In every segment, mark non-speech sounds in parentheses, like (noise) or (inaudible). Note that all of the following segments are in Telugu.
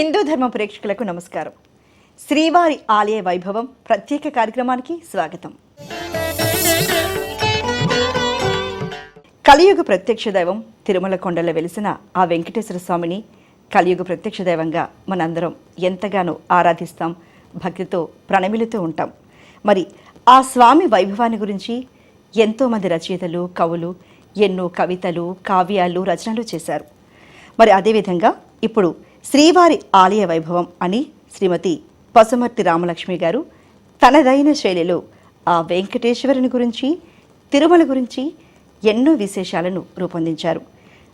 హిందూ ధర్మ ప్రేక్షకులకు నమస్కారం. శ్రీవారి ఆలయ వైభవం ప్రత్యేక కార్యక్రమానికి స్వాగతం. కలియుగ ప్రత్యక్ష దైవం తిరుమల కొండలో వెలిసిన ఆ వెంకటేశ్వర స్వామిని కలియుగ ప్రత్యక్ష దైవంగా మనందరం ఎంతగానో ఆరాధిస్తాం భక్తితో ప్రణమిలుతూ ఉంటాం. మరి ఆ స్వామి వైభవాన్ని గురించి ఎంతోమంది రచయితలు కవులు ఎన్నో కవితలు కావ్యాలు రచనలు చేశారు. మరి అదేవిధంగా ఇప్పుడు శ్రీవారి ఆలయ వైభవం అని శ్రీమతి పసుమర్తి రామలక్ష్మి గారు తనదైన శైలిలో ఆ వెంకటేశ్వరుని గురించి తిరుమల గురించి ఎన్నో విశేషాలను రూపొందించారు.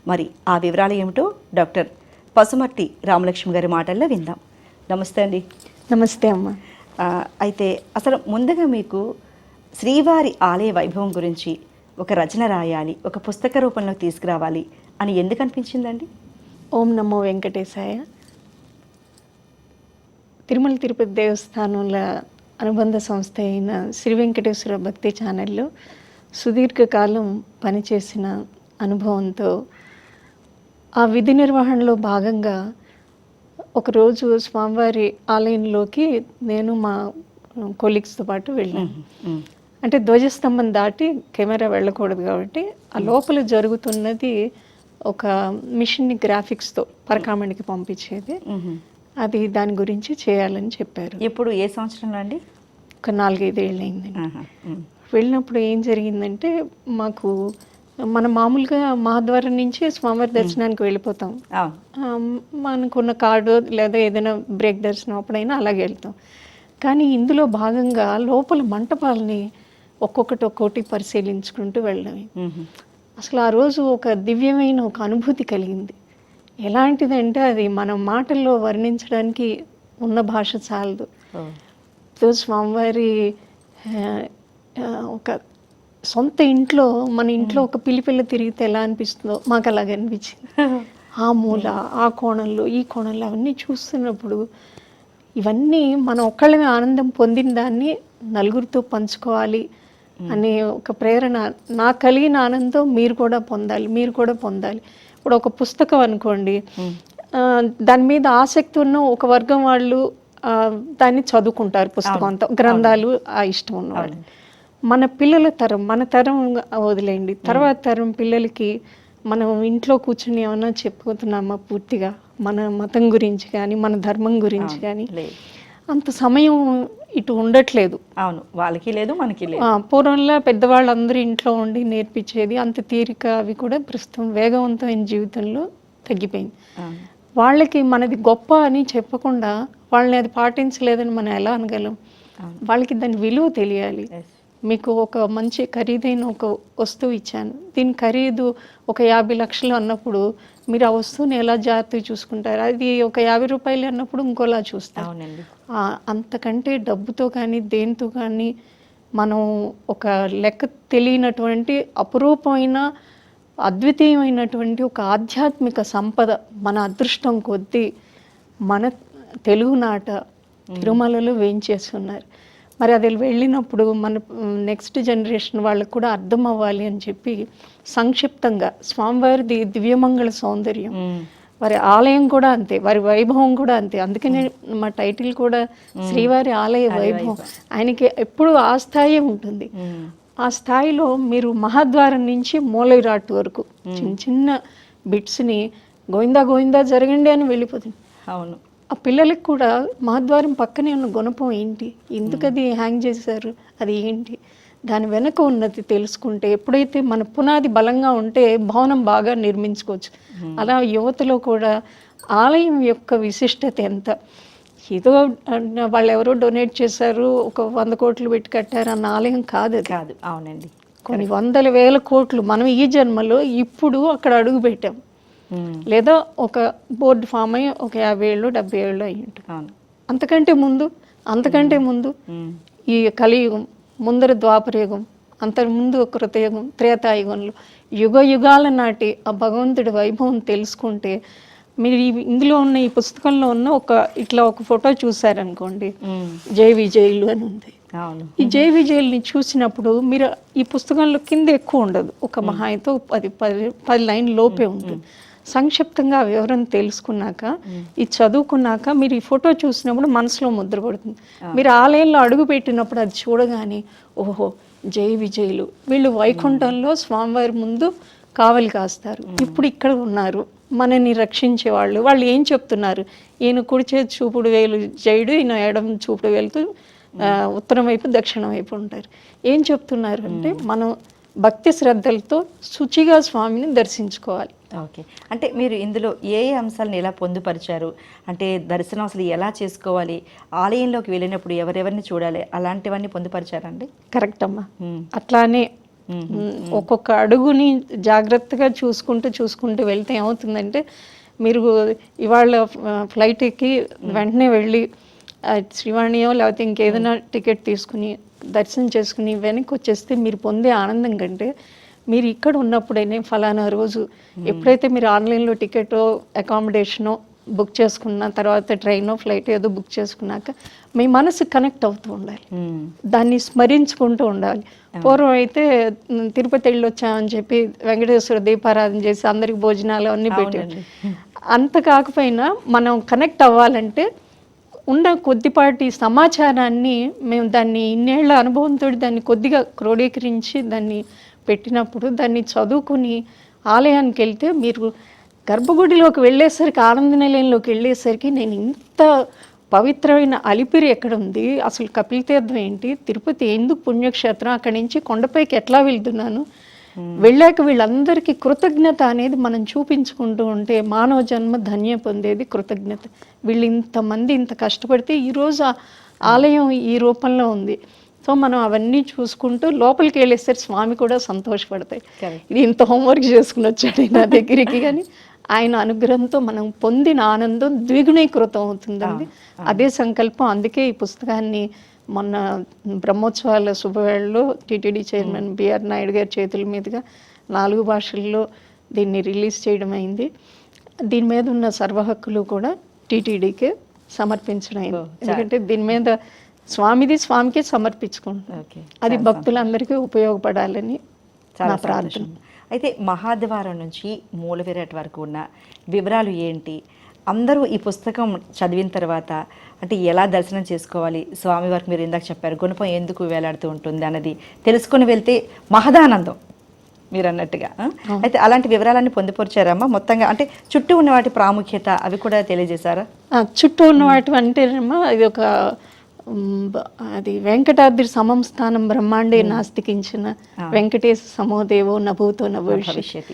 మరి ఆ వివరాలు ఏమిటో డాక్టర్ పసుమర్తి రామలక్ష్మి గారి మాటల్లో విందాం. నమస్తే అండి. నమస్తే అమ్మ. అయితే అసలు ముందుగా మీకు శ్రీవారి ఆలయ వైభవం గురించి ఒక రచన రాయాలి ఒక పుస్తక రూపంలో తీసుకురావాలి అని ఎందుకు అనిపించిందండి? ఓం నమో వెంకటేశాయ. తిరుమల తిరుపతి దేవస్థానంల అనుబంధ సంస్థ అయిన శ్రీ వెంకటేశ్వర భక్తి ఛానల్లో సుదీర్ఘకాలం పనిచేసిన అనుభవంతో ఆ విధి నిర్వహణలో భాగంగా ఒకరోజు స్వామివారి ఆలయంలోకి నేను మా కొలీగ్స్తో పాటు వెళ్ళాను. అంటే ధ్వజస్తంభం దాటి కెమెరా వెళ్ళకూడదు కాబట్టి ఆ లోపల జరుగుతున్నది ఒక మిషన్ గ్రాఫిక్స్తో పరకామణికి పంపించేది. అది దాని గురించి చేయాలని చెప్పారు. ఇప్పుడు ఏ సంవత్సరంలో అండి? ఒక నాలుగైదు అయింది వెళ్ళినప్పుడు ఏం జరిగిందంటే మాకు మన మామూలుగా మహాద్వారం నుంచి స్వామివారి దర్శనానికి వెళ్ళిపోతాం. మనకున్న కార్డు లేదా ఏదైనా బ్రేక్ దర్శనం అప్పుడైనా అలాగే వెళ్తాం. కానీ ఇందులో భాగంగా లోపల మంటపాలని ఒక్కొక్కటి ఒక్కొక్కటి పరిశీలించుకుంటూ వెళ్ళడమే. ఉమ్, అసలు ఆ రోజు ఒక దివ్యమైన ఒక అనుభూతి కలిగింది. ఎలాంటిదంటే అది మన మాటల్లో వర్ణించడానికి ఉన్న భాష చాలదు. తో స్వామివారి ఒక సొంత ఇంట్లో మన ఇంట్లో ఒక పిల్లి పిల్ల తిరిగితే ఎలా అనిపిస్తుందో మాకు అలాగే అనిపించింది. (laughs) ఆ మూల ఆ కోణంలో ఈ కోణంలో అవన్నీ చూస్తున్నప్పుడు ఇవన్నీ మనం ఒక్కళ్ళమే ఆనందం పొందిన దాన్ని నలుగురితో పంచుకోవాలి. అనే ఒక ప్రేరణ నాకు కలిగిన ఆనందం మీరు కూడా పొందాలి మీరు కూడా పొందాలి. ఇప్పుడు ఒక పుస్తకం అనుకోండి. ఆ, దాని మీద ఆసక్తి ఉన్న ఒక వర్గం వాళ్ళు దాన్ని చదువుకుంటారు పుస్తకం అంతా. గ్రంథాలు ఆ ఇష్టం ఉన్నవాళ్ళు. మన పిల్లల తరం మన తరం వదిలేయండి. తర్వాత తరం పిల్లలకి మనం ఇంట్లో కూర్చుని ఏమన్నా చెప్పుకుతున్నామా పూర్తిగా? మన మతం గురించి కానీ మన ధర్మం గురించి కానీ? అంత సమయం ఇటు ఉండట్లేదు అవును వాళ్ళకి లేదు మనకి లేదు పూర్వంలో పెద్దవాళ్ళందరూ ఇంట్లో ఉండి నేర్పించేది అంత తీరిక అవి కూడా ప్రస్తుతం వేగవంతమైన జీవితంలో తగ్గిపోయింది. వాళ్ళకి మనది గొప్ప అని చెప్పకుండా వాళ్ళని అది పాటించలేదని మనం ఎలా అనగలం. వాళ్ళకి దాని విలువ తెలియాలి. మీకు ఒక మంచి ఖరీదైన ఒక వస్తువు ఇచ్చాను దీని ఖరీదు ఒక యాభై లక్షలు అన్నప్పుడు మీరు ఆ వస్తువుని ఎలా జాగ్రత్తగా చూసుకుంటారు? అది ఒక యాభై రూపాయలు అన్నప్పుడు ఇంకోలా చూస్తారు. అవునండి. అంతకంటే డబ్బుతో కానీ దేనితో కానీ మనం ఒక లెక్క తెలియనటువంటి అపురూపమైన అద్వితీయమైనటువంటి ఒక ఆధ్యాత్మిక సంపద మన అదృష్టం కొద్దీ మన తెలుగునాట తిరుమలలో వేయించేస్తున్నారు. మరి అది వెళ్ళినప్పుడు మన నెక్స్ట్ జనరేషన్ వాళ్ళకు కూడా అర్థం అవ్వాలి అని చెప్పి సంక్షిప్తంగా స్వామివారిది దివ్యమంగళ సౌందర్యం. వారి ఆలయం కూడా అంతే వారి వైభవం కూడా అంతే. అందుకనే మా టైటిల్ కూడా శ్రీవారి ఆలయ వైభవం. ఆయనకి ఎప్పుడు ఆ స్థాయి ఉంటుంది. ఆ స్థాయిలో మీరు మహాద్వారం నుంచి మూల విరాట్ వరకు చిన్న చిన్న బిట్స్ని గోవిందా గోవిందా జరగండి అని వెళ్ళిపోతుంది. అవును. ఆ పిల్లలకి కూడా మహాద్వారం పక్కనే ఉన్న గుణపం ఏంటి? ఎందుకు అది హ్యాంగ్ చేశారు? అది ఏంటి? దాని వెనక ఉన్నది తెలుసుకుంటే ఎప్పుడైతే మన పునాది బలంగా ఉంటే భవనం బాగా నిర్మించుకోవచ్చు. అలా యువతలో కూడా ఆలయం యొక్క విశిష్టత ఎంత? ఏదో వాళ్ళు ఎవరో డొనేట్ చేశారు ఒక వంద కోట్లు పెట్టి కట్టారు అన్న ఆలయం కాదు కాదు అవునండి. కొన్ని వందల వేల కోట్లు మనం ఈ జన్మలో ఇప్పుడు అక్కడ అడుగు పెట్టాం. లేదా ఒక బోర్డు ఫామ్ అయ్యి ఒక యాభై ఏళ్ళు డెబ్బై ఏళ్ళు అయ్యి ఉంటుంది. అంతకంటే ముందు అంతకంటే ముందు ఉమ్, ఈ కలియుగం ముందర ద్వాపరయుగం అంతకు ముందు కృతయుగం త్రేతాయుగంలో యుగ యుగాల నాటి ఆ భగవంతుడి వైభవం తెలుసుకుంటే మీరు ఈ ఇందులో ఉన్న ఈ పుస్తకంలో ఉన్న ఒక ఇట్లా ఒక ఫోటో చూసారనుకోండి జై విజయులు అని ఉంది. ఈ జై విజయుల్ని చూసినప్పుడు మీరు ఈ పుస్తకంలో కింద ఎక్కువ ఉండదు. ఒక మహాయితో పది పది పది లైన్ లోపే ఉంటుంది. సంక్షిప్తంగా ఆ వివరం తెలుసుకున్నాక ఇది చదువుకున్నాక మీరు ఈ ఫోటో చూసినప్పుడు మనసులో ముద్ర పడుతుంది. మీరు ఆలయంలో అడుగు పెట్టినప్పుడు అది చూడగానే ఓహో జై విజయులు. వీళ్ళు వైకుంఠంలో స్వామివారి ముందు కావలి కాస్తారు. ఇప్పుడు ఇక్కడ ఉన్నారు. మనని రక్షించే వాళ్ళు. వాళ్ళు ఏం చెప్తున్నారు? ఈయన కుడి చేతి చూపుడు వేలు జయుడు ఈయన ఎడం చూపుడు వేలుతో ఉత్తరం వైపు దక్షిణం వైపు ఉంటారు. ఏం చెప్తున్నారు అంటే మనం భక్తి శ్రద్ధలతో శుచిగా స్వామిని దర్శించుకోవాలి. ఓకే. అంటే మీరు ఇందులో ఏ ఏ అంశాలను ఎలా పొందుపరిచారు? అంటే దర్శనం అసలు ఎలా చేసుకోవాలి? ఆలయంలోకి వెళ్ళినప్పుడు ఎవరెవరిని చూడాలి? అలాంటివన్నీ పొందుపరిచారండి? కరెక్ట్ అమ్మా. మ్మ్. అట్లానే ఒక్కొక్క అడుగుని జాగ్రత్తగా చూసుకుంటూ చూసుకుంటూ వెళ్తే ఏమవుతుందంటే మీరు ఇవాళ ఫ్లైట్ ఎక్కి వెంటనే వెళ్ళి శ్రీవాణియో లేకపోతే ఇంకేదైనా టికెట్ తీసుకుని దర్శనం చేసుకుని వెనక్కి వచ్చేస్తే మీరు పొందే ఆనందం కంటే మీరు ఇక్కడ ఉన్నప్పుడైనా ఫలానా రోజు ఎప్పుడైతే మీరు ఆన్లైన్లో టికెటో అకామిడేషనో బుక్ చేసుకున్న తర్వాత ట్రైనో ఫ్లైట్ ఏదో బుక్ చేసుకున్నాక మీ మనసు కనెక్ట్ అవుతూ ఉండాలి. దాన్ని స్మరించుకుంటూ ఉండాలి. పూర్వం అయితే తిరుపతి వెళ్ళి వచ్చామని చెప్పి వెంకటేశ్వర దీపారాధన చేసి అందరికి భోజనాలు అన్నీ పెట్టారు అంత కాకపోయినా మనం కనెక్ట్ అవ్వాలంటే ఉన్న కొద్దిపాటి సమాచారాన్ని మేము దాన్ని ఇన్నేళ్ళ అనుభవంతో దాన్ని కొద్దిగా క్రోడీకరించి దాన్ని పెట్టినప్పుడు దాన్ని చదువుకుని ఆలయానికి వెళ్తే మీరు గర్భగుడిలోకి వెళ్ళేసరికి ఆనంద నిలయంలోకి వెళ్ళేసరికి నేను ఇంత పవిత్రమైన అలిపిరి ఎక్కడ ఉంది? అసలు కపిల తీర్థం ఏంటి? తిరుపతి ఎందుకు పుణ్యక్షేత్రం? అక్కడి నుంచి కొండపైకి ఎట్లా వెళ్తున్నాను? వెళ్ళాక వీళ్ళందరికీ కృతజ్ఞత అనేది మనం చూపించుకుంటూ ఉంటే మానవ జన్మ ధన్య పొందేది కృతజ్ఞత. వీళ్ళు ఇంతమంది ఇంత కష్టపడితే ఈరోజు ఆలయం ఈ రూపంలో ఉంది. సో మనం అవన్నీ చూసుకుంటూ లోపలికి వెళ్ళేసరికి స్వామి కూడా సంతోషపడతాయి. ఇది ఇంత హోంవర్క్ చేసుకుని వచ్చాడు నా దగ్గరికి. కానీ ఆయన అనుగ్రహంతో మనం పొందిన ఆనందం ద్విగుణీకృతం అవుతుందండి. అదే సంకల్పం. అందుకే ఈ పుస్తకాన్ని మొన్న బ్రహ్మోత్సవాల శుభవేళలో టీటీడీ చైర్మన్ బిఆర్ నాయుడు గారి చేతుల మీదుగా నాలుగు భాషల్లో దీన్ని రిలీజ్ చేయడం అయింది. దీని మీద ఉన్న సర్వ హక్కులు కూడా టీటీడీకే సమర్పించడం అయింది. ఎందుకంటే దీని మీద స్వామిది స్వామికే సమర్పించుకుంటున్నాం ఓకే. అది భక్తులందరికీ ఉపయోగపడాలని చాలా నా ప్రార్థన. అయితే మహాద్వారం నుంచి మూలవిరాట్ వరకు ఉన్న వివరాలు ఏంటి? అందరూ ఈ పుస్తకం చదివిన తర్వాత అంటే ఎలా దర్శనం చేసుకోవాలి? స్వామివారికి మీరు ఇందాక చెప్పారు గుణపం ఎందుకు వేలాడుతూ ఉంటుంది అన్నది తెలుసుకొని వెళ్తే మహదానందం మీరు అన్నట్టుగా? అయితే అలాంటి వివరాలన్నీ పొందుపరిచారమ్మా? మొత్తంగా అంటే చుట్టూ ఉన్న వాటి ప్రాముఖ్యత అవి కూడా తెలియజేశారా? చుట్టూ ఉన్న వాటి అంటేనేమో ఇది ఒక అది వెంకటాద్రి సమం స్థానం బ్రహ్మాండే నాస్తికించిన వెంకటేశ సమోదేవో నభూతో నభవిష్యత్.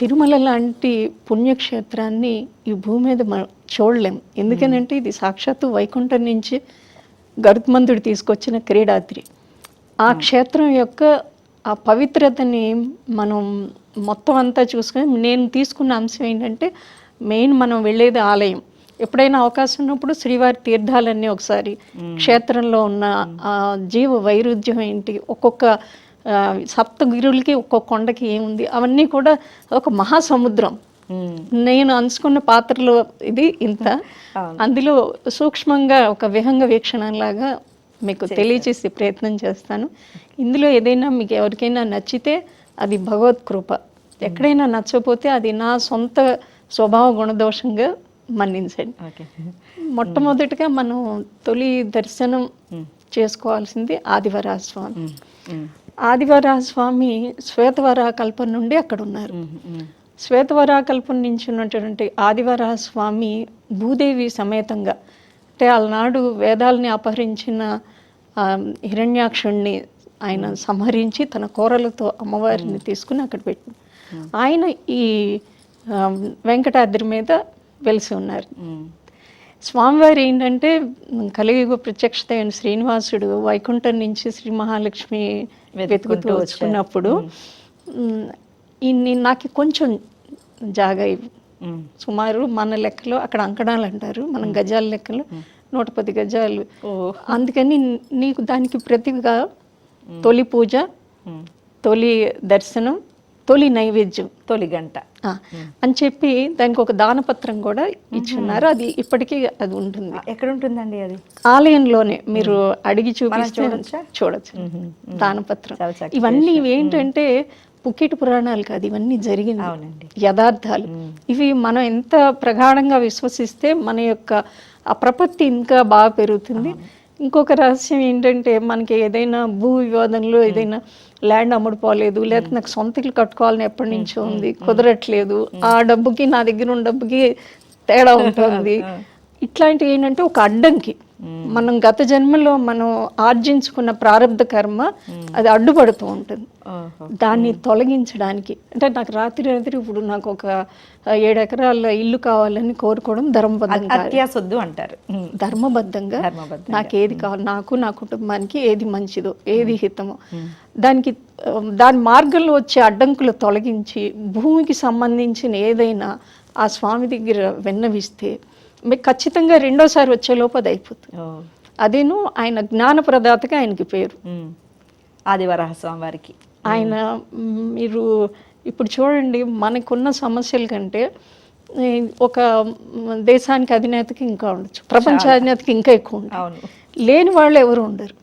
తిరుమల లాంటి పుణ్యక్షేత్రాన్ని ఈ భూమి మీద మనం చూడలేం. ఎందుకనంటే ఇది సాక్షాత్తు వైకుంఠం నుంచి గరుత్మంతుడు తీసుకొచ్చిన క్రీడాద్రి. ఆ. క్షేత్రం యొక్క ఆ పవిత్రతని మనం మొత్తం అంతా చూసుకొని నేను తీసుకున్న అంశం ఏంటంటే మెయిన్ మనం వెళ్ళేది ఆలయం. ఎప్పుడైనా అవకాశం ఉన్నప్పుడు శ్రీవారి తీర్థాలన్నీ ఒకసారి క్షేత్రంలో ఉన్న ఆ జీవ వైరుధ్యం ఏంటి? ఒక్కొక్క సప్తగిరులకి ఒక్కొక్క కొండకి ఏముంది? అవన్నీ కూడా ఒక మహాసముద్రం. నేను అంచుకున్న పాత్రలో ఇది ఇంత. (laughs) అందులో సూక్ష్మంగా ఒక విహంగ వీక్షణలాగా మీకు తెలియచేసే ప్రయత్నం చేస్తాను. ఇందులో ఏదైనా మీకు ఎవరికైనా నచ్చితే అది భగవత్ కృప. ఎక్కడైనా నచ్చకపోతే అది నా సొంత స్వభావ గుణదోషంగా మన్నించండి. మొట్టమొదటిగా మనం తొలి దర్శనం చేసుకోవాల్సింది ఆదివరాజ స్వామి. ఆదివరాజ స్వామి శ్వేతవరా కల్పన నుండి అక్కడ ఉన్నారు. శ్వేతవరాకల్పన నుంచి ఉన్నటువంటి ఆదివరాహ స్వామి భూదేవి సమేతంగా అంటే ఆనాడు వేదాలని అపహరించిన హిరణ్యాక్షుణ్ణి ఆయన సంహరించి తన కోరలతో అమ్మవారిని తీసుకుని అక్కడ పెట్టి ఆయన ఈ వెంకటాద్రి మీద వెలిసి ఉన్నారు. స్వామివారు ఏంటంటే కలియుగ ప్రత్యక్షత అయిన శ్రీనివాసుడు వైకుంఠం నుంచి శ్రీ మహాలక్ష్మి వెతుకుతూ ఇన్ని నాకు కొంచెం జాగా. సుమారు మన లెక్కలో అక్కడ అంకణాలు అంటారు మనం గజాల లెక్కలో నూట పది గజాలు. అందుకని నీకు దానికి ప్రతిగా తొలి పూజ. తొలి దర్శనం తొలి నైవేద్యం తొలి గంట. అని చెప్పి దానికి ఒక దానపత్రం కూడా ఇచ్చున్నారు. అది ఇప్పటికీ అది ఉంటుంది. ఎక్కడ ఉంటుందండి అది? ఆలయంలోనే మీరు అడిగి చూపిస్తే చూడొచ్చా? దానపత్రం. ఇవన్నీ ఏంటంటే పుక్కిటి పురాణాలు కాదు ఇవన్నీ జరిగింది. అవునండి. యథార్థాలు. ఇవి మనం ఎంత ప్రగాఢంగా విశ్వసిస్తే మన యొక్క ఆ ప్రపత్తి ఇంకా బాగా పెరుగుతుంది. ఇంకొక రహస్యం ఏంటంటే మనకి ఏదైనా భూ వివాదంలో ఏదైనా ల్యాండ్ అమ్ముడుపోలేదు లేకపోతే నాకు సొంత ఇల్లు కట్టుకోవాలని ఎప్పటి నుంచో ఉంది కుదరట్లేదు. ఆ డబ్బుకి నా దగ్గర ఉన్న డబ్బుకి తేడా (laughs) ఉంటుంది. ఇట్లాంటివి ఏంటంటే ఒక అడ్డంకి. మనం గత జన్మలో మనం ఆర్జించుకున్న ప్రారంధ కర్మ అది అడ్డుపడుతూ ఉంటుంది. దాన్ని తొలగించడానికి. అంటే నాకు రాత్రి రాత్రి ఇప్పుడు నాకు ఒక ఏడు ఎకరాల ఇల్లు కావాలని కోరుకోవడం ధర్మబద్ధం కాదు. అత్యాసొద్దు అంటారు. ధర్మబద్ధంగా ధర్మబద్ధంగా. నాకు ఏది కావాలి నాకు నా కుటుంబానికి ఏది మంచిదో ఏది హితమో. దానికి దాని మార్గంలో వచ్చే అడ్డంకులు తొలగించి భూమికి సంబంధించిన ఏదైనా ఆ స్వామి దగ్గర విన్నవిస్తే మీకు ఖచ్చితంగా రెండోసారి వచ్చే లోపు అది అయిపోతుంది. అదేను ఆయన జ్ఞాన ప్రదాతగా ఆయనకి పేరు. ఆదివరాహ స్వామి వారికి ఆయన మీరు ఇప్పుడు చూడండి మనకున్న సమస్యల కంటే ఒక దేశానికి అధినేతకి ఇంకా ఉండొచ్చు. ప్రపంచ అధినేతకి ఇంకా ఎక్కువ ఉండదు లేని వాళ్ళు ఎవరు ఉండరు.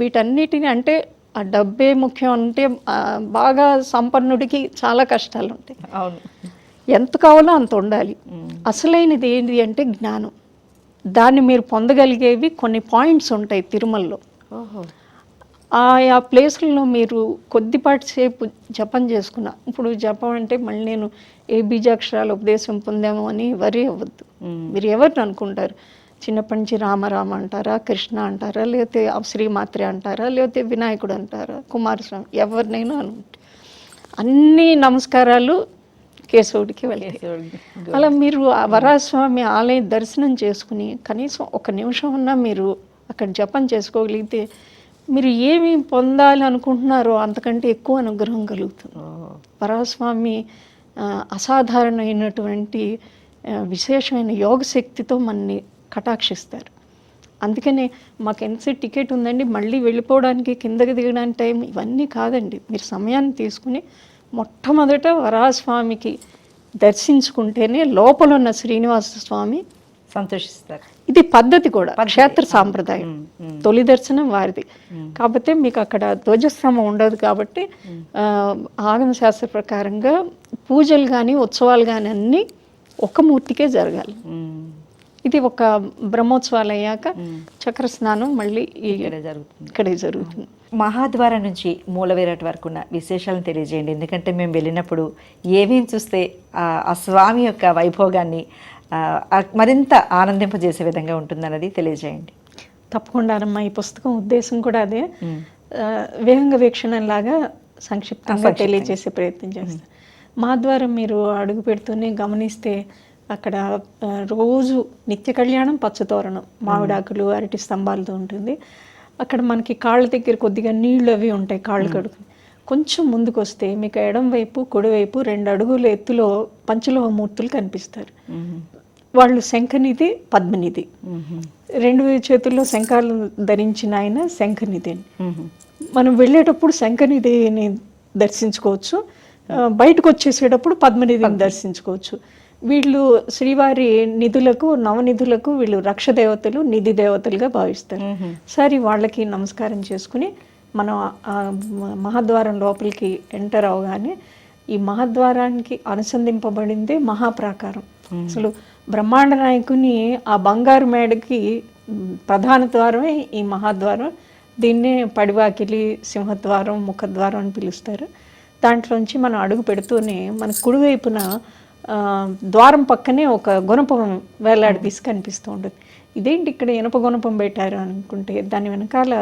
వీటన్నిటిని అంటే ఆ డబ్బే ముఖ్యం అంటే బాగా సంపన్నుడికి చాలా కష్టాలు ఉంటాయి అవును. ఎంత కావాలో అంత ఉండాలి. అసలైనది ఏంటి అంటే జ్ఞానం. దాన్ని మీరు పొందగలిగేవి కొన్ని పాయింట్స్ ఉంటాయి తిరుమలలో. ఆయా ప్లేసుల్లో మీరు కొద్దిపాటి సేపు జపం చేసుకున్నా. ఇప్పుడు జపం అంటే మళ్ళీ నేను ఏ బీజాక్షరాలు ఉపదేశం పొందాము అని వరి అవ్వద్దు. మీరు ఎవరిని అనుకుంటారు? చిన్నప్పటి నుంచి రామరామ అంటారా కృష్ణ అంటారా లేకపోతే శ్రీమాత్రే అంటారా లేకపోతే వినాయకుడు అంటారా కుమారస్వామి ఎవరినైనా అనుకుంటే. అన్ని నమస్కారాలు కేశవుడికి వెళ్తాయి కేశవుడి. అలా మీరు ఆ వరాస్వామి ఆలయం దర్శనం చేసుకుని కనీసం ఒక నిమిషం ఉన్నా మీరు అక్కడ జపం చేసుకోగలిగితే మీరు ఏమి పొందాలి అనుకుంటున్నారో అంతకంటే ఎక్కువ అనుగ్రహం కలుగుతుంది. వరాస్వామి అసాధారణమైనటువంటి విశేషమైన యోగ శక్తితో మనని కటాక్షిస్తారు. అందుకనే మాకు ఎంతసేపు టికెట్ ఉందండి మళ్ళీ వెళ్ళిపోవడానికి కిందకి దిగడానికి టైం ఇవన్నీ కాదండి. మీరు సమయాన్ని తీసుకుని మొట్టమొదట వరాస్వామికి దర్శించుకుంటేనే లోపల ఉన్న శ్రీనివాస స్వామి సంతోషిస్తారు. ఇది పద్ధతి కూడా క్షేత్ర సాంప్రదాయం. తొలి దర్శనం వారిది. కాకపోతే మీకు అక్కడ ధ్వజస్తంభం ఉండదు కాబట్టి ఆగమ శాస్త్ర ప్రకారంగా పూజలు కానీ ఉత్సవాలు కానీ అన్నీ ఒక మూర్తికే జరగాలి. ఇది ఒక బ్రహ్మోత్సవాలు అయ్యాక చక్ర స్నానం మళ్ళీ ఇక్కడ జరుగుతుంది. ఇక్కడే జరుగుతుంది. మహాద్వారం నుంచి మూలవేరటి వరకు ఉన్న విశేషాలను తెలియజేయండి. ఎందుకంటే మేము వెళ్ళినప్పుడు ఏమేం చూస్తే ఆ స్వామి యొక్క వైభోగాన్ని మరింత ఆనందింపజేసే విధంగా ఉంటుందన్నది తెలియజేయండి. తప్పకుండా అమ్మా ఈ పుస్తకం ఉద్దేశం కూడా అదే. విహంగ వీక్షణం లాగా సంక్షిప్తంగా తెలియజేసే ప్రయత్నం చేస్తాను. మా ద్వారా మీరు అడుగు పెడుతూనే గమనిస్తే అక్కడ రోజు నిత్య కళ్యాణం పచ్చతోరణం మామిడాకులు అరటి స్తంభాలతో ఉంటుంది. అక్కడ మనకి కాళ్ళ దగ్గర కొద్దిగా నీళ్ళు అవి ఉంటాయి కాళ్ళు కడుకుని కొంచెం ముందుకు వస్తే మీకు ఎడం వైపు కుడివైపు రెండు అడుగుల ఎత్తులో పంచలోహ మూర్తులు కనిపిస్తారు. వాళ్ళు శంఖనిధి పద్మనిధి. రెండు చేతుల్లో శంఖాలు ధరించిన ఆయన శంఖనిధి. మనం వెళ్ళేటప్పుడు శంఖనిధిని దర్శించుకోవచ్చు. బయటకు వచ్చేసేటప్పుడు పద్మనిధిని దర్శించుకోవచ్చు. వీళ్ళు శ్రీవారి నిధులకు నవనిధులకు వీళ్ళు రక్ష దేవతలు నిధి దేవతలుగా భావిస్తారు. సరే వాళ్ళకి నమస్కారం చేసుకుని మనం మహాద్వారం లోపలికి ఎంటర్ అవగానే ఈ మహాద్వారానికి అనుసంధింపబడిందే మహాప్రాకారం. అసలు బ్రహ్మాండ నాయకుని ఆ బంగారు మేడకి ప్రధాన ద్వారమే ఈ మహాద్వారం. దీన్నే పడివాకిలి సింహద్వారం ముఖద్వారం అని పిలుస్తారు. దాంట్లోంచి మనం అడుగు పెడుతూనే మన కుడివైపున ద్వారం పక్కనే ఒక గుణపం వేలాడదీసి కనిపిస్తూ ఉంటుంది. ఇదేంటి ఇక్కడ ఇనప గుణపం పెట్టారు అనుకుంటే దాని వెనకాల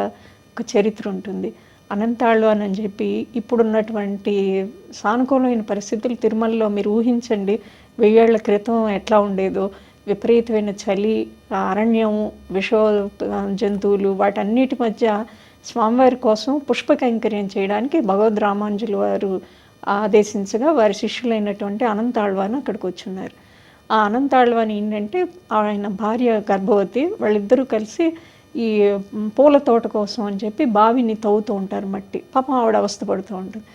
ఒక చరిత్ర ఉంటుంది. అనంతాళ్ళు అని చెప్పి ఇప్పుడున్నటువంటి సానుకూలమైన పరిస్థితులు తిరుమలలో మీరు ఊహించండి వెయ్యేళ్ళ క్రితం ఎట్లా ఉండేదో విపరీతమైన చలి అరణ్యం విష జంతువులు వాటన్నిటి మధ్య స్వామివారి కోసం పుష్ప కైంకర్యం చేయడానికి భగవద్ రామాంజులు వారు ఆదేశించగా వారి శిష్యులైనటువంటి అనంతాళ్వాను అక్కడికి వచ్చున్నారు. ఆ అనంతాళ్వాని ఏంటంటే ఆయన భార్య గర్భవతి వాళ్ళిద్దరూ కలిసి ఈ పూల తోట కోసం అని చెప్పి బావిని తవ్వుతూ ఉంటారు మట్టి. పాపం ఆవిడ అవస్థ పడుతూ ఉంటుంది.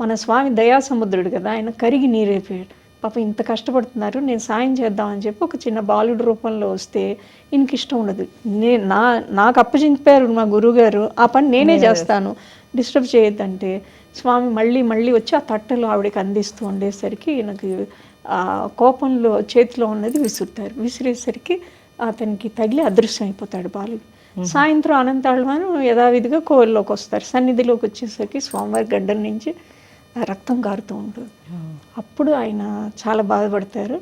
మన స్వామి దయాసముద్రుడు కదా ఆయన కరిగి నీరైపోయాడు. పాపం ఇంత కష్టపడుతున్నారు నేను సాయం చేద్దామని చెప్పి ఒక చిన్న బాలుడు రూపంలో వస్తే ఈయనకి ఇష్టం ఉండదు. నే నా నాకు అప్పచెప్పారు మా గురువుగారు ఆ పని నేనే చేస్తాను. డిస్టర్బ్ చేయొద్దంటే స్వామి మళ్ళీ మళ్ళీ వచ్చి ఆ తట్టలు ఆవిడకి అందిస్తూ ఉండేసరికి నాకు ఆ కోపంలో చేతిలో ఉన్నది విసురుతారు. విసిరేసరికి అతనికి తగిలి అదృశ్యం అయిపోతాడు బాలుడు. సాయంత్రం అనంతాళ్ళవాను యథావిధిగా కోవిల్లోకి వస్తారు. సన్నిధిలోకి వచ్చేసరికి స్వామివారి గడ్డం నుంచి రక్తం కారుతూ ఉంటుంది. అప్పుడు ఆయన చాలా బాధపడతారు.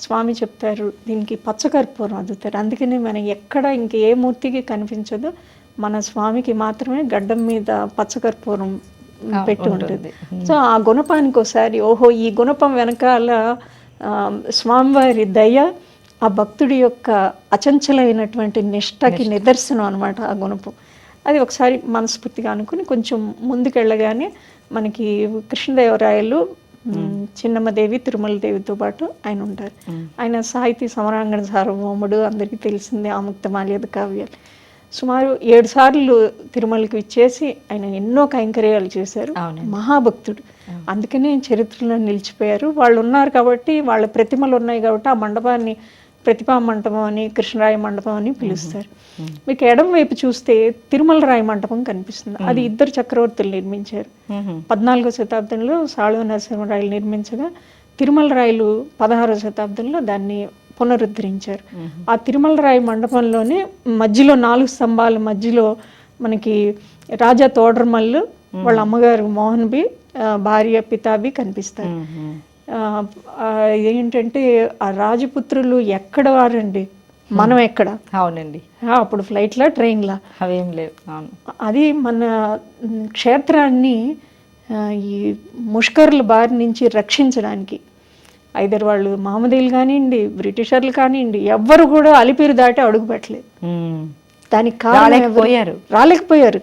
స్వామి చెప్తారు దీనికి పచ్చకర్పూరం అద్దుతారు. అందుకనే మనం ఎక్కడ ఇంక ఏ మూర్తికి కనిపించదు మన స్వామికి మాత్రమే గడ్డం మీద పచ్చకర్పూరం పెట్టి ఉంటుంది. సో ఆ గుణపానికి ఒకసారి ఓహో ఈ గుణపం వెనకాల స్వామివారి దయ ఆ భక్తుడి యొక్క అచంచలైనటువంటి నిష్టకి నిదర్శనం అనమాట ఆ గుణపం. అది ఒకసారి మనస్ఫూర్తిగా అనుకుని కొంచెం ముందుకెళ్ళగానే మనకి కృష్ణదేవరాయలు చిన్నమ్మదేవి తిరుమల దేవితో పాటు ఆయన ఉంటారు. ఆయన సాహితీ సమరాంగణ సార్వభౌముడు అందరికీ తెలిసిందే ఆముక్త మాల్యద కావ్యాలు. సుమారు ఏడు సార్లు తిరుమలకి ఇచ్చేసి ఆయన ఎన్నో కైంకర్యాలు చేశారు. మహాభక్తుడు. అందుకనే చరిత్రలో నిలిచిపోయారు. వాళ్ళు ఉన్నారు కాబట్టి వాళ్ళ ప్రతిమలు ఉన్నాయి కాబట్టి ఆ మండపాన్ని ప్రతిభా మండపం అని కృష్ణరాయ మండపం అని పిలుస్తారు. మీకు ఎడం వైపు చూస్తే తిరుమల రాయ మండపం కనిపిస్తుంది. అది ఇద్దరు చక్రవర్తులు నిర్మించారు. పద్నాలుగో శతాబ్దంలో సాళవ నరసింహరాయలు నిర్మించగా తిరుమల రాయలు పదహారో శతాబ్దంలో దాన్ని పునరుద్ధరించారు. ఆ తిరుమల రాయి మండపంలోనే మధ్యలో నాలుగు స్తంభాల మధ్యలో మనకి రాజా తోడర్మల్లు వాళ్ళ అమ్మగారు మోహన్ బి భార్య పితాబి కనిపిస్తారు. ఏంటంటే ఆ రాజపుత్రులు ఎక్కడ వారండి? మనం ఎక్కడ? అవునండి. అప్పుడు ఫ్లైట్లా ట్రైన్లా? అవేం లేవు. అది మన క్షేత్రాన్ని ఈ ముష్కరుల బారి నుంచి రక్షించడానికి ఐదరు వాళ్ళు మామదీలు కానివ్వండి బ్రిటిషర్లు కానివ్వండి ఎవ్వరు కూడా అలిపిరి దాటి అడుగు పెట్టలేదు. దానికి ఎవరు? రాలేకపోయారు. రాలేకపోయారు.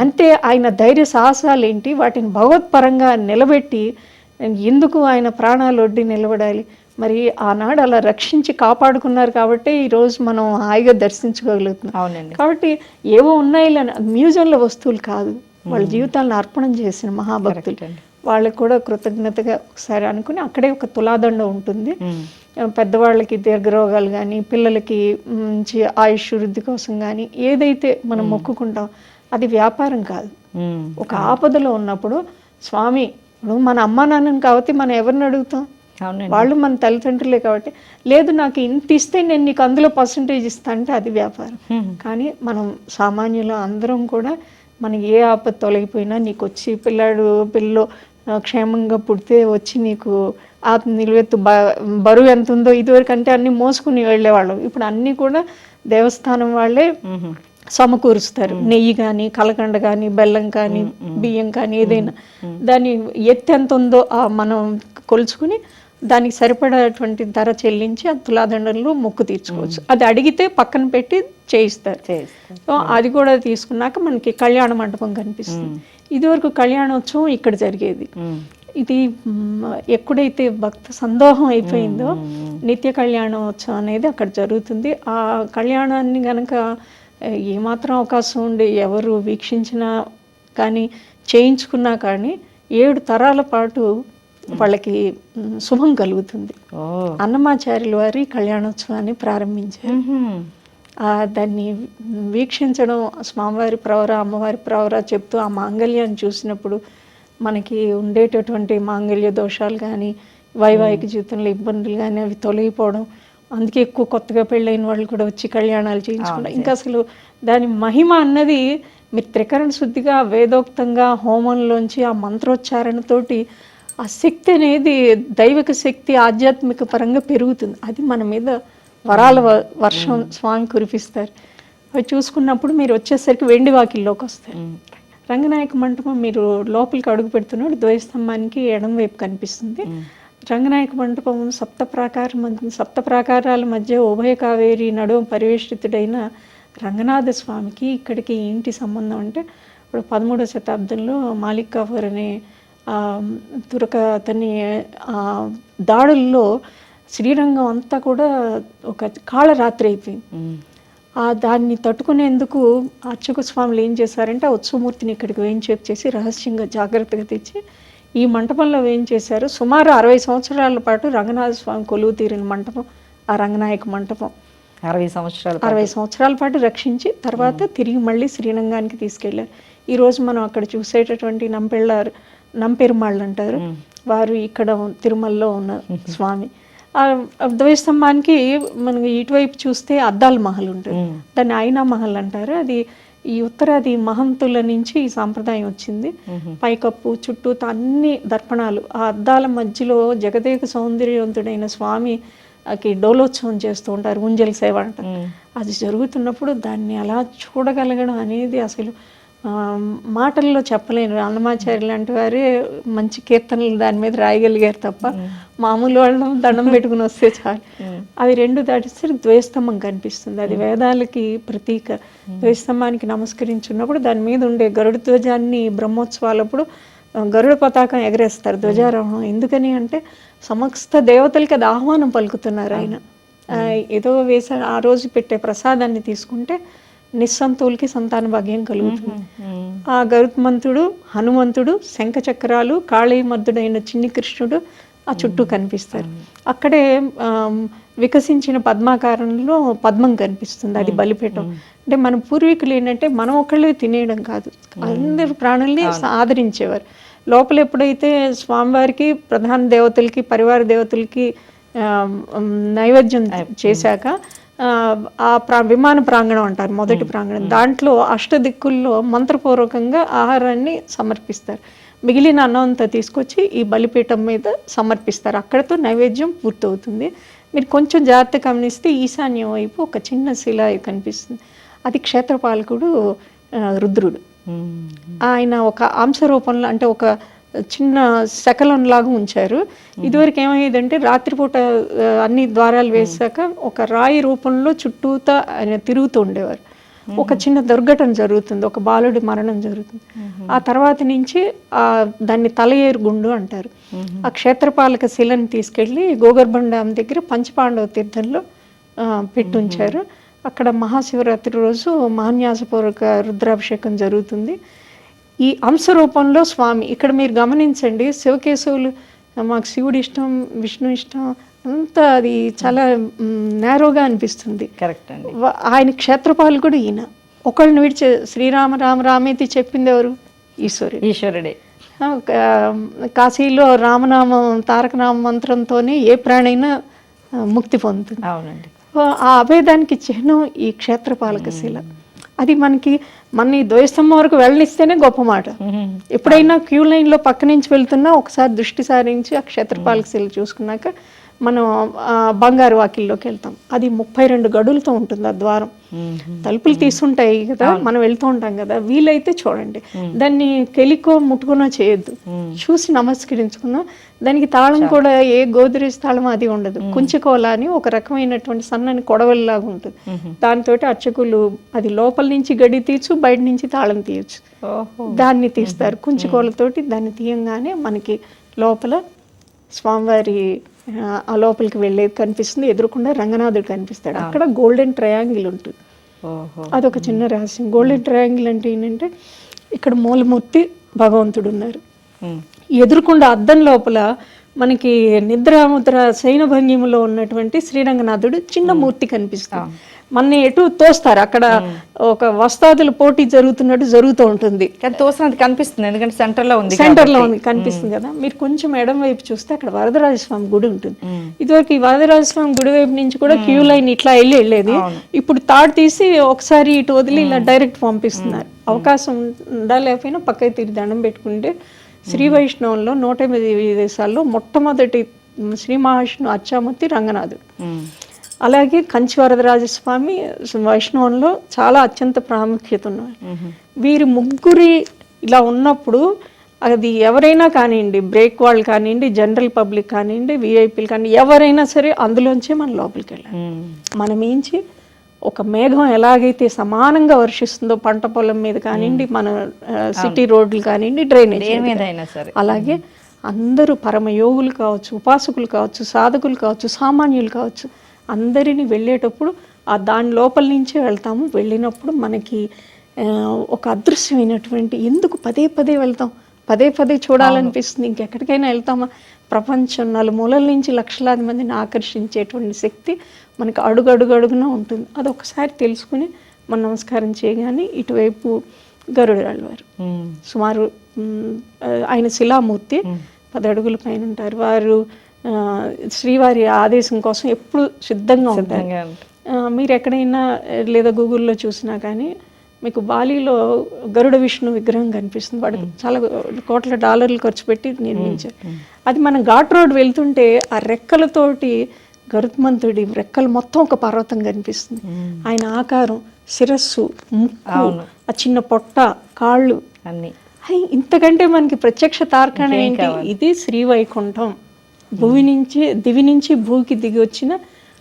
అంతే ఆయన ధైర్య సాహసాలు ఏంటి? వాటిని భగవత్పరంగా నిలబెట్టి ఎందుకు ఆయన ప్రాణాలు ఒడ్డి నిలబడాలి? మరి ఆనాడు అలా రక్షించి కాపాడుకున్నారు కాబట్టి ఈరోజు మనం హాయిగా దర్శించుకోగలుగుతున్నాం. అవునండి. కాబట్టి ఏవో ఉన్నాయి మ్యూజియంలో వస్తువులు కాదు. వాళ్ళ జీవితాలను అర్పణం చేసిన మహాభక్తులు. వాళ్ళకి కూడా కృతజ్ఞతగా ఒకసారి అనుకుని అక్కడే ఒక తులాదండ ఉంటుంది. పెద్దవాళ్ళకి దీర్ఘరోగాలు కానీ పిల్లలకి మంచి ఆయుష్ వృద్ధి కోసం కానీ ఏదైతే మనం మొక్కుకుంటాం అది వ్యాపారం కాదు. ఒక ఆపదలో ఉన్నప్పుడు స్వామి మన అమ్మా నాన్నని కాబట్టి మనం ఎవరిని అడుగుతాం? వాళ్ళు మన తల్లిదండ్రులే కాబట్టి లేదు నాకు ఇంత ఇస్తే నేను నీకు అందులో పర్సంటేజ్ ఇస్తా అంటే అది వ్యాపారం. కానీ మనం సామాన్యులు అందరం కూడా మనకి ఏ ఆపద తొలగిపోయినా నీకు వచ్చి పిల్లాడు పిల్లలో ఆ, క్షేమంగా పుడితే వచ్చి నీకు ఆత్మ నిలువెత్తు బ బరువు ఎంత ఉందో ఇదివరకు అంటే అన్ని మోసుకుని వెళ్ళేవాళ్ళం ఇప్పుడు అన్నీ కూడా దేవస్థానం వాళ్ళే. సమకూరుస్తారు. నెయ్యి కానీ కలకండ కానీ బెల్లం కానీ బియ్యం కానీ ఏదైనా. దాని ఎత్తు ఎంత ఉందో మనం కొలుచుకుని దానికి సరిపడేటువంటి ధర చెల్లించి ఆ తులాదండలు మొక్కు తీర్చుకోవచ్చు. అది అడిగితే పక్కన పెట్టి చేయిస్తారు. సో అది కూడా తీసుకున్నాక మనకి కళ్యాణ మండపం కనిపిస్తుంది. ఇదివరకు కళ్యాణోత్సవం ఇక్కడ జరిగేది. ఇది మ్, ఎప్పుడైతే భక్త సందోహం అయిపోయిందో నిత్య కళ్యాణోత్సవం అనేది అక్కడ జరుగుతుంది. ఆ కళ్యాణాన్ని గనక ఏ, ఏమాత్రం అవకాశం ఉండి ఎవరు వీక్షించినా కానీ చేయించుకున్నా కానీ ఏడు తరాల పాటు వాళ్ళకి శుభం కలుగుతుంది. అన్నమాచార్యుల వారి కళ్యాణోత్సవాన్ని ప్రారంభించారు. దాన్ని వీక్షించడం స్వామివారి ప్రవర అమ్మవారి ప్రవర చెప్తూ ఆ మాంగళ్యాన్ని చూసినప్పుడు మనకి ఉండేటటువంటి మాంగళ్య దోషాలు కానీ వైవాహిక జీవితంలో ఇబ్బందులు కానీ అవి తొలగిపోవడం అందుకే ఎక్కువ కొత్తగా పెళ్ళైన వాళ్ళు కూడా వచ్చి కళ్యాణాలు చేయించుకోవడం ఇంకా అసలు దాని మహిమ అన్నది మీరు త్రికరణ శుద్ధిగా వేదోక్తంగా హోమంలోంచి ఆ మంత్రోచ్చారణతోటి ఆ శక్తి అనేది దైవిక శక్తి ఆధ్యాత్మిక పరంగా పెరుగుతుంది. అది మన మీద వరాల వ- వర్షం స్వామి కురిపిస్తారు. అవి చూసుకున్నప్పుడు మీరు వచ్చేసరికి వెండి వాకిల్లోకి వస్తారు. రంగనాయక మంటపం మీరు లోపలికి అడుగు పెడుతున్నాడు. ద్వయస్తంభానికి ఎడం వైపు కనిపిస్తుంది. రంగనాయక మంటపం సప్త ప్రాకార సప్త ప్రాకారాల మధ్య ఉభయ కావేరి నడుమ పరివేష్టితుడైన రంగనాథ స్వామికి ఇక్కడికి ఏంటి సంబంధం అంటే ఇప్పుడు పదమూడవ శతాబ్దంలో మాలిక్ కాఫర్ అనే తురక అతని దాడుల్లో శ్రీరంగం అంతా కూడా ఒక కాళరాత్రి అయిపోయింది. ఆ దాన్ని తట్టుకునేందుకు అర్చక స్వాములు ఏం చేశారంటే ఆ ఉత్సవమూర్తిని ఇక్కడికి వేయించేపు చేసి రహస్యంగా జాగ్రత్తగా తెచ్చి ఈ మంటపంలో వేయించేశారు. సుమారు అరవై సంవత్సరాల పాటు రంగనాథ స్వామి కొలువు తీరిన మంటపం ఆ రంగనాయక మంటపం. అరవై సంవత్సరాలు అరవై సంవత్సరాల పాటు రక్షించి తర్వాత తిరిగి మళ్ళీ శ్రీరంగానికి తీసుకెళ్ళారు. ఈరోజు మనం అక్కడ చూసేటటువంటి నంపెళ్ళారు నంపెరుమాళ్ళు అంటారు. వారు ఇక్కడ తిరుమలలో ఉన్న (laughs) స్వామి. ఆ ద్వయస్తంభానికి మనకి ఇటువైపు చూస్తే అద్దాల మహల్ ఉంటుంది. దాన్ని ఐనా మహల్ అంటారు. అది ఈ ఉత్తరాది మహంతుల నుంచి ఈ సాంప్రదాయం వచ్చింది. పైకప్పు చుట్టూ అన్ని దర్పణాలు. ఆ అద్దాల మధ్యలో జగదేక సౌందర్యవంతుడైన స్వామి కి డోలోత్సవం చేస్తూ ఉంటారు. ఉంజల్ సేవ అంటారు. అది జరుగుతున్నప్పుడు దాన్ని అలా చూడగలగడం అనేది అసలు మాటల్లో చెప్పలేను. అన్నమాచార్య లాంటి వారే మంచి కీర్తనలు దాని మీద రాయగలిగారు తప్ప మామూలు వాళ్ళు దండం (laughs) పెట్టుకుని వస్తే చాలు. అవి రెండు దాటిస్తే ద్వయస్తంభం కనిపిస్తుంది. అది వేదాలకి ప్రతీక. ద్వయస్తంభానికి నమస్కరించున్నప్పుడు దాని మీద ఉండే గరుడ ధ్వజాన్ని బ్రహ్మోత్సవాలప్పుడు గరుడ పతాకం ఎగరేస్తారు ధ్వజారోహణం. ఎందుకని అంటే సమస్త దేవతలకి అది ఆహ్వానం పలుకుతున్నారు ఆయన. ఏదో వేస ఆ రోజు పెట్టే ప్రసాదాన్ని తీసుకుంటే నిస్సంతువులకి సంతాన భాగ్యం కలుగుతుంది. ఆ గరుత్మంతుడు హనుమంతుడు శంఖ చక్రాలు కాళీమద్దుడైన చిన్ని కృష్ణుడు ఆ చుట్టూ కనిపిస్తారు. అక్కడే వికసించిన పద్మాకారంలో పద్మం కనిపిస్తుంది అది బలిపీఠం. అంటే మన పూర్వీకులు ఏంటంటే మనం ఒకళ్ళే తినేయడం కాదు. అందరు ప్రాణుల్ని ఆదరించేవారు. లోపల ఎప్పుడైతే స్వామివారికి ప్రధాన దేవతలకి పరివార దేవతలకి నైవేద్యం చేశాక ఆ, ప్రా విమాన ప్రాంగణం అంటారు మొదటి ప్రాంగణం. దాంట్లో అష్టదిక్కుల్లో మంత్రపూర్వకంగా ఆహారాన్ని సమర్పిస్తారు. మిగిలిన అన్నం అంతా తీసుకొచ్చి ఈ బలిపీఠం మీద సమర్పిస్తారు. అక్కడతో నైవేద్యం పూర్తవుతుంది. మీరు కొంచెం జాగ్రత్త గమనిస్తే ఈశాన్యం వైపు ఒక చిన్న శిల కనిపిస్తుంది. అది క్షేత్రపాలకుడు రుద్రుడు. ఆయన ఒక అంశ రూపంలో అంటే ఒక చిన్న శకలం లాగా ఉంచారు. ఇదివరకు ఏమయ్యేదంటే రాత్రిపూట అన్ని ద్వారాలు వేసాక ఒక రాయి రూపంలో చుట్టూతా ఆయన తిరుగుతూ ఉండేవారు. ఒక చిన్న దుర్ఘటన జరుగుతుంది ఒక బాలుడి మరణం జరుగుతుంది. ఆ తర్వాత నుంచి ఆ దాన్ని తలయేరు గుండు అంటారు. ఆ క్షేత్రపాలక శిలను తీసుకెళ్ళి గోగర్భం డ్యామ్ దగ్గర పంచపాండవ తీర్థంలో ఆ, పెట్టుంచారు. అక్కడ మహాశివరాత్రి రోజు మహాన్యాసపూర్వక రుద్రాభిషేకం జరుగుతుంది. ఈ అంశ రూపంలో స్వామి ఇక్కడ మీరు గమనించండి శివకేశవులు మాకు శివుడు ఇష్టం విష్ణు ఇష్టం అంతా అది చాలా నేరోగా అనిపిస్తుంది. కరెక్ట్ అండి. ఆయన క్షేత్రపాలకుడు ఈయన. ఒకళ్ళని విడిచే శ్రీరామ రామ రామేతి చెప్పింది ఎవరు? ఈశ్వరుడు. ఈశ్వరుడే. కాశీలో రామనామం తారకనామ మంత్రంతోనే ఏ ప్రాణైనా ముక్తి పొందుతుంది. అవునండి. ఆ అభేదానికి చిహ్నం ఈ క్షేత్రపాలక శిల. అది మనకి మన ద్వయస్తంభం వరకు వెళ్ళనిస్తేనే గొప్ప మాట. ఎప్పుడైనా క్యూ లైన్లో పక్క నుంచి వెళ్తున్నా ఒకసారి దృష్టి సారించి ఆ క్షేత్రపాలక శిల చూసుకున్నాక మనం బంగారు వాకిల్లోకి వెళ్తాం. అది ముప్పై రెండు గడులతో ఉంటుంది ఆ ద్వారం. తలుపులు తీసుంటాయి కదా మనం వెళ్తూ ఉంటాం కదా వీలైతే చూడండి. దాన్ని కెలికో ముట్టుకునో చేయొద్దు. చూసి నమస్కరించుకున్నా దానికి తాళం కూడా ఏ గోదరేజ్ తాళం అది ఉండదు. కుంచుకోల అని ఒక రకమైనటువంటి సన్నని కొడవలిలాగా ఉంటుంది. దాంతో అర్చకులు అది లోపల నుంచి గడి తీయచ్చు బయట నుంచి తాళం తీయచ్చు. దాన్ని తీస్తారు. కుంచుకోలతోటి దాన్ని తీయంగానే మనకి లోపల స్వామివారి ఆ, లోపలికి వెళ్ళేది కనిపిస్తుంది. ఎదురుకుండా రంగనాథుడు కనిపిస్తాడు. అక్కడ గోల్డెన్ ట్రయాంగిల్ ఉంటుంది. అదొక చిన్న రహస్యం. గోల్డెన్ ట్రయాంగిల్ అంటే ఏంటంటే ఇక్కడ మూలమూర్తి భగవంతుడు ఉన్నారు. ఎదురుకుండా అద్దం లోపల మనకి నిద్రాముద్ర శయన భంగిమలో ఉన్నటువంటి శ్రీరంగనాథుడు చిన్న మూర్తి కనిపిస్తుంది. మన ఎటు తోస్తారు. అక్కడ ఒక వస్తాదుల పోటీ జరుగుతున్నట్టు జరుగుతూ ఉంటుంది. కానీ తోసినది కనిపిస్తుంది. ఎందుకంటే సెంటర్లో ఉంది సెంటర్లో ఉంది కనిపిస్తుంది కదా. మీరు కొంచెం ఎడం వైపు చూస్తే అక్కడ వరదరాజస్వామి గుడి ఉంటుంది. ఇదివరకు ఈ వరదరాజస్వామి గుడి వైపు నుంచి కూడా క్యూ లైన్ ఇట్లా వెళ్ళి వెళ్ళేది ఇప్పుడు తాడు తీసి ఒకసారి ఇటు వదిలి ఇలా డైరెక్ట్ పంపిస్తున్నారు. అవకాశం ఉండా లేకపోయినా పక్కకి తిరిగి దండం పెట్టుకుంటే శ్రీ వైష్ణవంలో నూట ఎనిమిది దేశాల్లో మొట్టమొదటి శ్రీ మహావిష్ణు అచ్చామూర్తి రంగనాథుడు. అలాగే కంచి వరదరాజస్వామి వైష్ణవంలో చాలా అత్యంత ప్రాముఖ్యత ఉన్నవారు. వీరి ముగ్గురి ఇలా ఉన్నప్పుడు అది ఎవరైనా కానివ్వండి బ్రేక్ వాళ్ళు కానివ్వండి జనరల్ పబ్లిక్ కానివ్వండి విఐపీలు కానీ ఎవరైనా సరే అందులోంచే మన లోపలికి వెళ్ళాలి. మనం ఏంచి ఒక మేఘం ఎలాగైతే సమానంగా వర్షిస్తుందో పంట పొలం మీద కానివ్వండి మన సిటీ రోడ్లు కానివ్వండి డ్రైనేజ్ అలాగే అందరూ పరమయోగులు కావచ్చు ఉపాసకులు కావచ్చు సాధకులు కావచ్చు సామాన్యులు కావచ్చు అందరినీ వెళ్ళేటప్పుడు ఆ దాని లోపల నుంచే వెళ్తాము. వెళ్ళినప్పుడు మనకి ఒక అదృశ్యమైనటువంటి ఎందుకు పదే పదే వెళ్తాం? పదే పదే చూడాలనిపిస్తుంది. ఇంకెక్కడికైనా వెళ్తామా? ప్రపంచం నలుమూలల నుంచి లక్షలాది మందిని ఆకర్షించేటువంటి శక్తి మనకి అడుగు అడుగు అడుగున ఉంటుంది. అది ఒకసారి తెలుసుకుని మనం నమస్కారం చేయగానే ఇటువైపు గరుడాళ్ళ వారు. సుమారు ఆయన శిలామూర్తి. పది అడుగుల పైన ఉంటారు. వారు శ్రీవారి ఆదేశం కోసం ఎప్పుడు సిద్ధంగా. ఆ, మీరు ఎక్కడైనా లేదా గూగుల్లో చూసినా కానీ మీకు బాలీలో గరుడ విష్ణు విగ్రహం కనిపిస్తుంది. వాడు చాలా కోట్ల డాలర్లు ఖర్చు పెట్టి నిర్మించారు. అది మనం ఘాట్ రోడ్ వెళ్తుంటే ఆ రెక్కలతోటి గరుత్మంతుడి రెక్కలు మొత్తం ఒక పర్వతం కనిపిస్తుంది. ఆయన ఆకారం శిరస్సు ముక్కు ఆ చిన్న పొట్ట కాళ్ళు. అన్ని. ఇంతకంటే మనకి ప్రత్యక్ష తార్కాణం ఏంటి? ఇది శ్రీవైకుంఠం. భూమి నుంచి దివి నుంచి భూకి దిగి వచ్చిన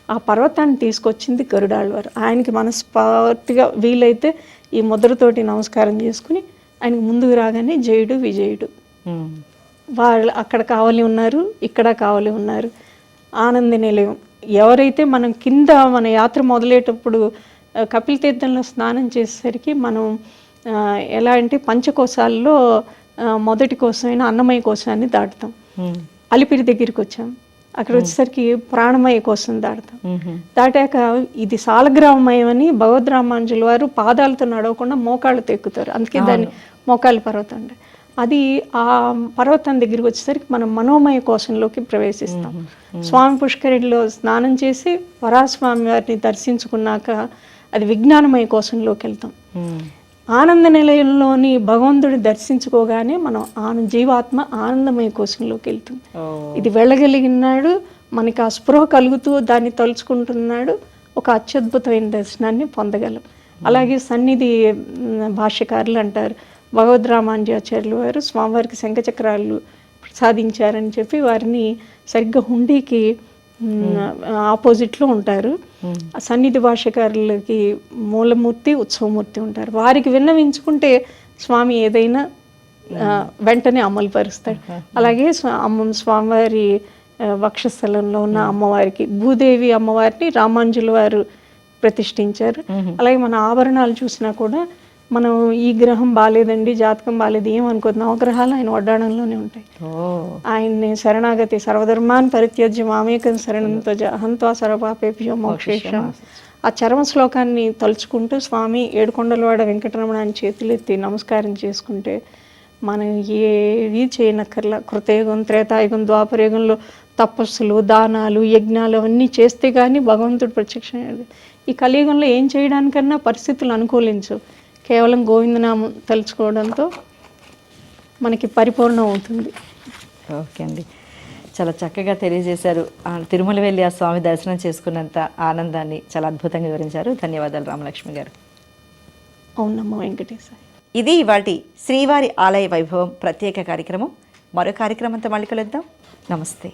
ఆ పర్వతాన్ని తీసుకొచ్చింది గరుడాళ్వారు ఆయనకి మనస్ఫూర్తిగా వీలైతే ఈ ముద్రతోటి నమస్కారం చేసుకుని ఆయనకి ముందుకు రాగానే జయుడు విజయుడు. వాళ్ళు అక్కడ కావాలి ఉన్నారు ఇక్కడ కావాలి ఉన్నారు. ఆనంద నిలయం ఎవరైతే మనం కింద మన యాత్ర మొదలయ్యేటప్పుడు ఆ, కపిల తీర్థంలో స్నానం చేసేసరికి మనం ఎలా అంటే పంచకోశాల్లో మొదటి కోసమైన అన్నమయ కోశాన్ని దాటుతాం. అలిపిరి దగ్గరికి వచ్చాం. అక్కడ వచ్చేసరికి ప్రాణమయ కోసం దాటుతాం. దాటాక ఇది సాలగ్రామమయం అని భగవద్రామాంజుల వారు పాదాలతో నడవకుండా మోకాళ్ళతో ఎక్కుతారు. అందుకే దాన్ని మోకాళ్ళ పర్వతం అంటే అది ఆ పర్వతం దగ్గరికి వచ్చేసరికి మనం మనోమయ కోశంలోకి ప్రవేశిస్తాం. స్వామి పుష్కరిలో స్నానం చేసి వరాస్వామి వారిని దర్శించుకున్నాక అది విజ్ఞానమయ కోశంలోకి వెళ్తాం. ఆనంద నిలయంలోని భగవంతుడి దర్శించుకోగానే మనం ఆన జీవాత్మ ఆనందమయ కోశంలోకి వెళ్తుంది. ఇది వెళ్ళగలిగినాడు మనకి ఆ స్పృహ కలుగుతూ దాన్ని తలుచుకుంటున్నాడు ఒక అత్యద్భుతమైన దర్శనాన్ని పొందగలం అలాగే సన్నిధి భాష్యకారులు అంటారు భగవద్ రామాంజాచార్యులు వారు స్వామివారికి శంఖచక్రాలు ప్రసాదించారని చెప్పి వారిని సరిగ్గా హుండీకి ఆపోజిట్లో ఉంటారు. సన్నిధి భాష్యకారులకి మూలమూర్తి ఉత్సవమూర్తి ఉంటారు. వారికి విన్నవించుకుంటే స్వామి ఏదైనా వెంటనే అమలు పరుస్తాడు అలాగే అమ్మ స్వామివారి వక్షస్థలంలో ఉన్న అమ్మవారికి భూదేవి అమ్మవారిని రామాంజుల వారు ప్రతిష్ఠించారు. అలాగే మన ఆభరణాలు చూసినా కూడా మనం ఈ గ్రహం బాగాలేదండి జాతకం బాగాలేదు ఏమనుకోదు నవగ్రహాలు ఆయన వడ్డాణంలోనే ఉంటాయి. ఆయన్ని శరణాగతి సర్వధర్మాన్ పరిత్యజ్య మామేకం శరణంతో హంత్వా సర్వపాపేభ్యో మోక్షేషం ఆ చరమ శ్లోకాన్ని తలుచుకుంటూ స్వామి ఏడుకొండలవాడ వెంకటరమణ అని చేతులెత్తి నమస్కారం చేసుకుంటే మనం ఏది చేయనక్కర్లా. కృతయుగం త్రేతాయుగం ద్వాపరయుగంలో తపస్సులు దానాలు యజ్ఞాలు అవన్నీ చేస్తే కానీ భగవంతుడు ప్రత్యక్షం అయ్యాడు. ఈ కలియుగంలో ఏం చేయడానికన్నా పరిస్థితులు అనుకూలించు కేవలం గోవిందనామం తలుచుకోవడంతో మనకి పరిపూర్ణం అవుతుంది ఓకే అండి. చాలా చక్కగా తెలియజేశారు. తిరుమల వెళ్ళి ఆ స్వామి దర్శనం చేసుకున్నంత ఆనందాన్ని చాలా అద్భుతంగా వివరించారు. ధన్యవాదాలు రామలక్ష్మి గారు. అవునమ్మ వెంకటేశ్వర ఇది ఇవాటి శ్రీవారి ఆలయ వైభవం ప్రత్యేక కార్యక్రమం. మరో కార్యక్రమంతో మళ్ళీ కలుద్దాం. నమస్తే.